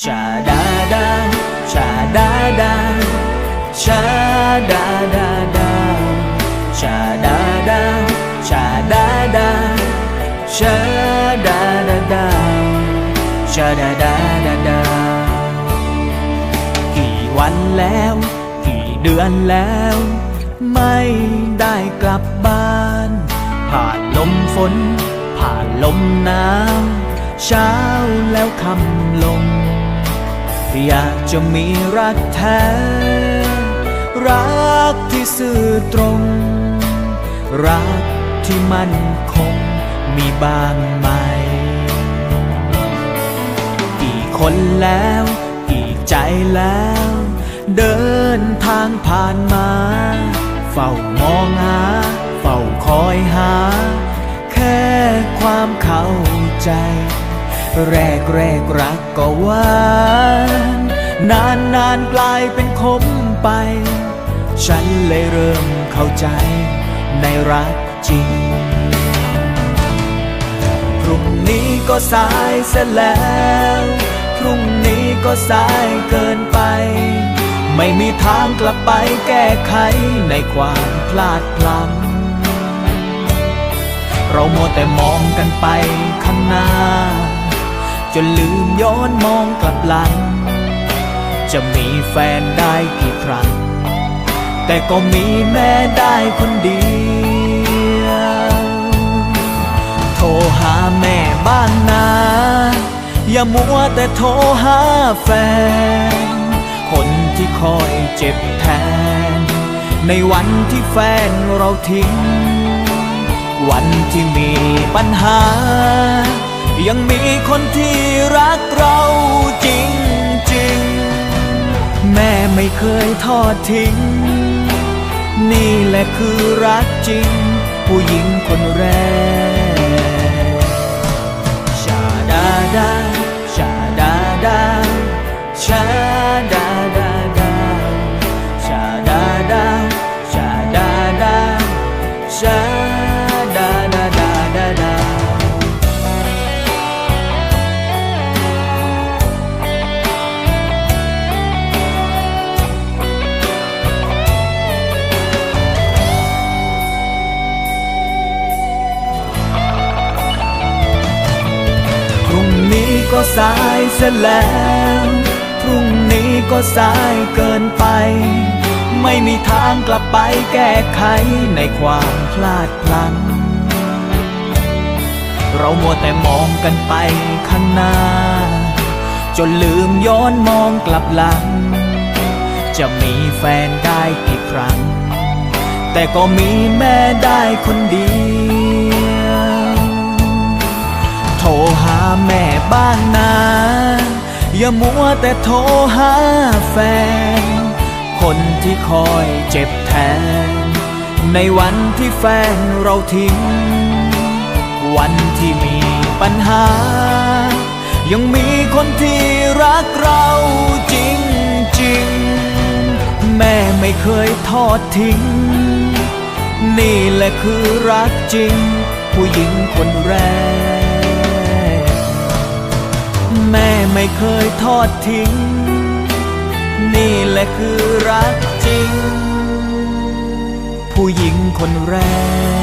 ชาดาดาชาดาดาชาดาดาดาชาดาดาชาดาดาชาดาดาดาชาดาดาดาดากี่วันแล้ว กี่เดือนแล้ว ไม่ได้กลับบ้าน ผ่านลมฝน ผ่านลมหนาวเช้าแล้วคำลง อยากจะมีรักแท้ รักที่ซื่อตรง รักที่มั่นคงมีบ้างไหม กี่คนแล้ว กี่ใจแล้ว เดินทางผ่านมา เฝ้ามองหา เฝ้าคอยหา แค่ความเข้าใจ แรกแรกรักก็หวา นานนานกลายเป็นคมไป ฉันเลยเริ่มเข้าใจในรักจริง พรุ่งนี้ก็สายเสียแล้ว พรุ่งนี้ก็สายเกินไป ไม่มีทางกลับไปแก้ไขในความพลาดพลั้งเรามัวแต่มองกันไปข้างหน้า จนลืมย้อนมองกลับหลัง จะมีแฟนได้กี่ครั้ง แต่ก็มีแม่ได้คนเดียว โทรหาแม่บ้างนะ อย่ามัวแต่โทรหาแฟน คนที่คอยเจ็บแทน ในวันที่แฟนเราทิ้ง วันที่มีปัญหา ยังมีคนที่รักเราจริง ไม่เคยทอดทิ้ง นี่แหละคือรักจริง ผู้หญิงคนแรก ก็สายเสียแล้ว พรุ่งนี้ก็สายเกินไป ไม่มีทางกลับไปแก้ไขในความพลาดพลั้งเรามัวแต่มองกันไปข้างหน้า จนลืมย้อนมองกลับหลัง จะมีแฟนได้กี่ครั้ง แต่ก็มีแม่ได้คนเดียว แม่บ้างนะ อย่ามัวแต่โทรหาแฟน คนที่คอยเจ็บแทน ในวันที่แฟนเราทิ้ง วันที่มีปัญหา ยังมีคนที่รักเราจริงจริงแม่ไม่เคยทอดทิ้ง นี่แหละคือรักจริง ผู้หญิงคนแรก ไม่เคยทอดทิ้ง นี่แหละคือรักจริง ผู้หญิงคนแรก